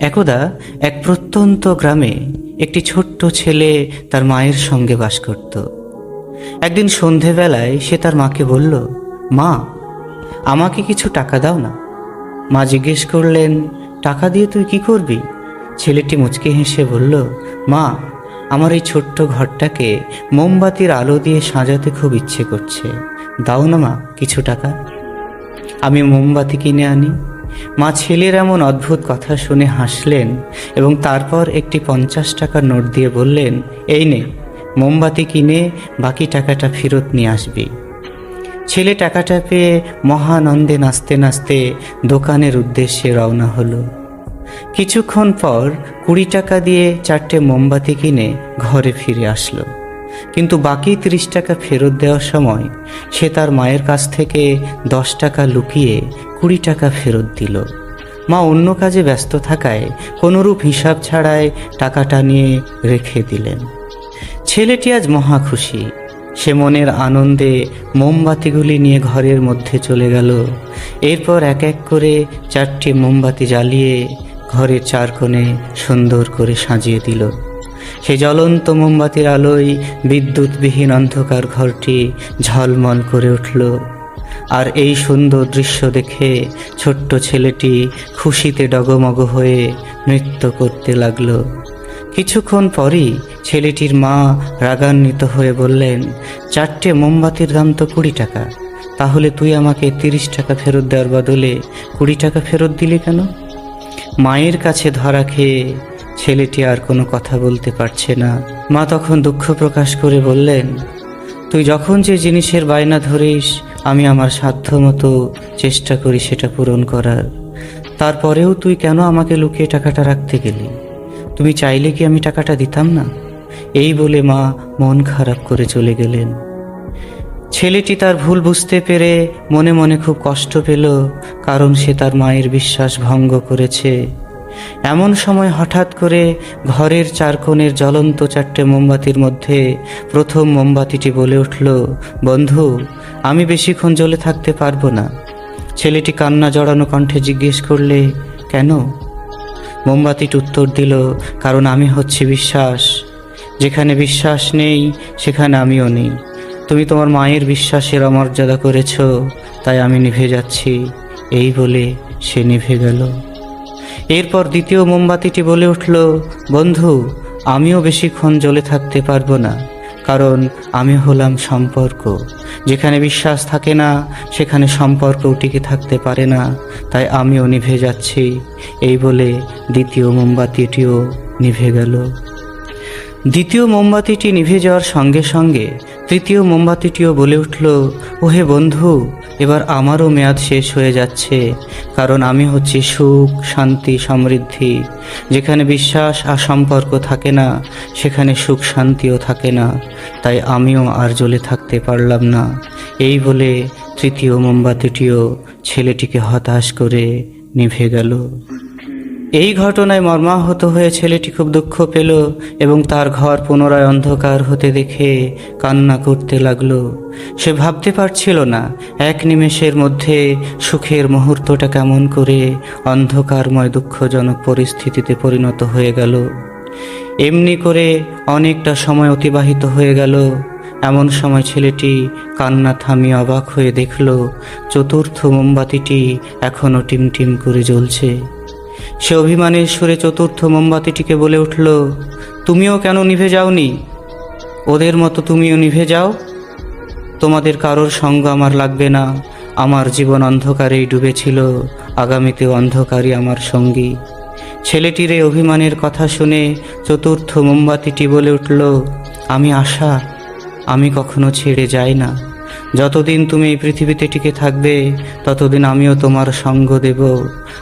একদা এক প্রত্যন্ত গ্রামে একটি ছোট্ট ছেলে তার মায়ের সঙ্গে বাস করত। একদিন সন্ধেবেলায় সে তার মাকে বলল, মা, আমাকে কিছু টাকা দাও না। মা জিজ্ঞেস করলেন, টাকা দিয়ে তুই কি করবি? ছেলেটি মুচকে হেসে বলল, মা, আমার এই ছোট্ট ঘরটাকে মোমবাতির আলো দিয়ে সাজাতে খুব ইচ্ছে করছে। দাও না মা, কিছু টাকা। আমি মোমবাতি কিনে আনি। মা ছেলের এমন অদ্ভুত কথা শুনে হাসলেন এবং তারপর একটি পঞ্চাশ টাকার নোট দিয়ে বললেন, এই নে, মোমবাতি কিনে বাকি টাকাটা ফেরত নিয়ে আসবি। ছেলে টাকাটা পেয়ে মহানন্দে নাচতে নাচতে দোকানের উদ্দেশ্যে রওনা হলো। কিছুক্ষণ পর কুড়ি টাকা দিয়ে চারটে মোমবাতি কিনে ঘরে ফিরে আসলো। কিন্তু বাকি তিরিশ টাকা ফেরত দেওয়ার সময় সে তার মায়ের কাছ থেকে দশ টাকা লুকিয়ে কুড়ি টাকা ফেরত দিল। মা অন্য কাজে ব্যস্ত থাকায় কোনোরূপ হিসাব ছাড়াই টাকাটা নিয়ে রেখে দিলেন। ছেলেটি আজ মহা খুশি। সে মনের আনন্দে মোমবাতিগুলি নিয়ে ঘরের মধ্যে চলে গেল। এরপর এক এক করে চারটি মোমবাতি জ্বালিয়ে ঘরের চার কোণে সুন্দর করে সাজিয়ে দিল। সে জ্বলন্ত মোমবাতির আলোয় বিদ্যুৎবিহীন অন্ধকার ঘরটি ঝলমল করে উঠল। আর এই সুন্দর দৃশ্য দেখে ছোট্ট ছেলেটি খুশিতে ডগমগ হয়ে নৃত্য করতে লাগল। কিছুক্ষণ পরই ছেলেটির মা রাগান্বিত হয়ে বললেন, চারটে মোমবাতির দাম তো কুড়ি টাকা। তাহলে তুই আমাকে তিরিশ টাকা ফেরত দেওয়ার বদলে কুড়ি টাকা ফেরত দিলি কেন? মায়ের কাছে ধরা খেয়ে ছেলেটি আর কোনো কথা বলতে পারছে না। মা তখন দুঃখ প্রকাশ করে বললেন, তুই যখন যে জিনিসের বায়না ধরিস, আমি আমার সাধ্য মতো চেষ্টা করি সেটা পূরণ করার। তারপরেও তুই কেন আমাকে লুকিয়ে টাকাটা রাখতে গেলি? তুমি চাইলে কি আমি টাকাটা দিতাম না? এই বলে মা মন খারাপ করে চলে গেলেন। ছেলেটি তার ভুল বুঝতে পেরে মনে মনে খুব কষ্ট পেল, কারণ সে তার মায়ের বিশ্বাস ভঙ্গ করেছে। এমন সময় হঠাৎ করে ঘরের চার কোণের জ্বলন্ত চারটে মোমবাতির মধ্যে প্রথম মোমবাতিটি বলে উঠল, বন্ধু, আমি বেশিক্ষণ জ্বলে থাকতে পারব না। ছেলেটি কান্না জড়ানো কণ্ঠে জিজ্ঞেস করলে, কেন? মোমবাতিটি উত্তর দিল, কারণ আমি হচ্ছি বিশ্বাস। যেখানে বিশ্বাস নেই, সেখানে আমিও নেই। তুমি তোমার মায়ের বিশ্বাসের অমর্যাদা করেছ, তাই আমি নিভে যাচ্ছি। এই বলে সে নিভে গেল। এরপর দ্বিতীয় মোমবাতিটি বলে উঠল, বন্ধু, আমিও বেশিক্ষণ জ্বলে থাকতে পারব না, কারণ আমি হলাম সম্পর্ক। যেখানে বিশ্বাস থাকে না, সেখানে সম্পর্কও টিকে থাকতে পারে না, তাই আমিও নিভে যাচ্ছি। এই বলে দ্বিতীয় মোমবাতিটিও নিভে গেল। দ্বিতীয় মোমবাতিটি নিভে যাওয়ার সঙ্গে সঙ্গে তৃতীয় মোমবাতিটিও বলে উঠল, ওহে বন্ধু, এবার আমারও মেয়াদ শেষ হয়ে যাচ্ছে, কারণ আমি হচ্ছি সুখ, শান্তি, সমৃদ্ধি। যেখানে বিশ্বাস আর সম্পর্ক থাকে না, সেখানে সুখ, শান্তিও থাকে না, তাই আমিও আর জ্বলে থাকতে পারলাম না। এই বলে তৃতীয় মোমবাতিটিও ছেলেটিকে হতাশ করে নিভে গেল। এই ঘটনায় মর্মাহত হয়ে ছেলেটি খুব দুঃখ পেল এবং তার ঘর পুনরায় অন্ধকার হতে দেখে কান্না করতে লাগল। সে ভাবতে পারছিল না এক নিমেষের মধ্যে সুখের মুহূর্তটা কেমন করে অন্ধকারময় দুঃখজনক পরিস্থিতিতে পরিণত হয়ে গেল। এমনি করে অনেকটা সময় অতিবাহিত হয়ে গেল। এমন সময় ছেলেটি কান্না থামিয়ে অবাক হয়ে দেখল, চতুর্থ মোমবাতিটি এখনও টিমটিম করে জ্বলছে। সে অভিমানের সুরে চতুর্থ মোমবাতিটিকে বলে উঠল, তুমিও কেন নিভে যাওনি? ওদের মতো তুমিও নিভে যাও। তোমাদের কারোর সঙ্গ আমার লাগবে না। আমার জীবন অন্ধকারেই ডুবেছিল। আগামীতে অন্ধকারই আমার সঙ্গী। ছেলেটির এই অভিমানের কথা শুনে চতুর্থ মোমবাতিটি বলে উঠল, আমি আশা, আমি কখনো ছেড়ে যাই না। যতদিন তুমি এই পৃথিবীতে টিকে থাকবে, ততদিন আমিও তোমার সঙ্গ দেব।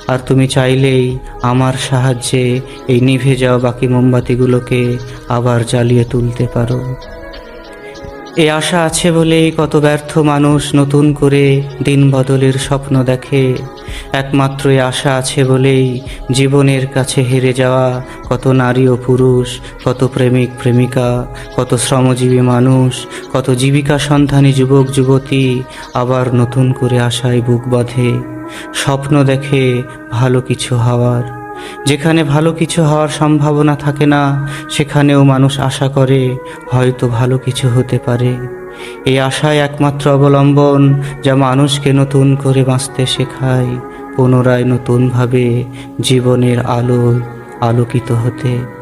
আর তুমি চাইলেই আমার সাহায্যে এই নিভে যাওয়া বাকি মোমবাতিগুলোকে আবার জ্বালিয়ে তুলতে পারো। এই আশা আছে বলেই কত ব্যর্থ মানুষ নতুন করে দিন বদলের স্বপ্ন দেখে। একমাত্র এ আশা আছে বলেই জীবনের কাছে হেরে যাওয়া। কত নারী ও পুরুষ, কত প্রেমিক, প্রেমিকা, কত শ্রমজীবী মানুষ, কত জীবিকা সন্ধানী যুবক, যুবতী আবার নতুন করে আশায় বুক বাঁধে। স্বপ্ন দেখে ভালো কিছু হওয়ার। যেখানে ভালো কিছু হওয়ার সম্ভাবনা থাকে না, সেখানেও মানুষ আশা করে হয়তো ভালো কিছু হতে পারে। এই আশায় একমাত্র অবলম্বন যা মানুষকে নতুন করে বাঁচতে শেখায়, পুনরায় নতুনভাবে জীবনের আলো আলোকিত হতে।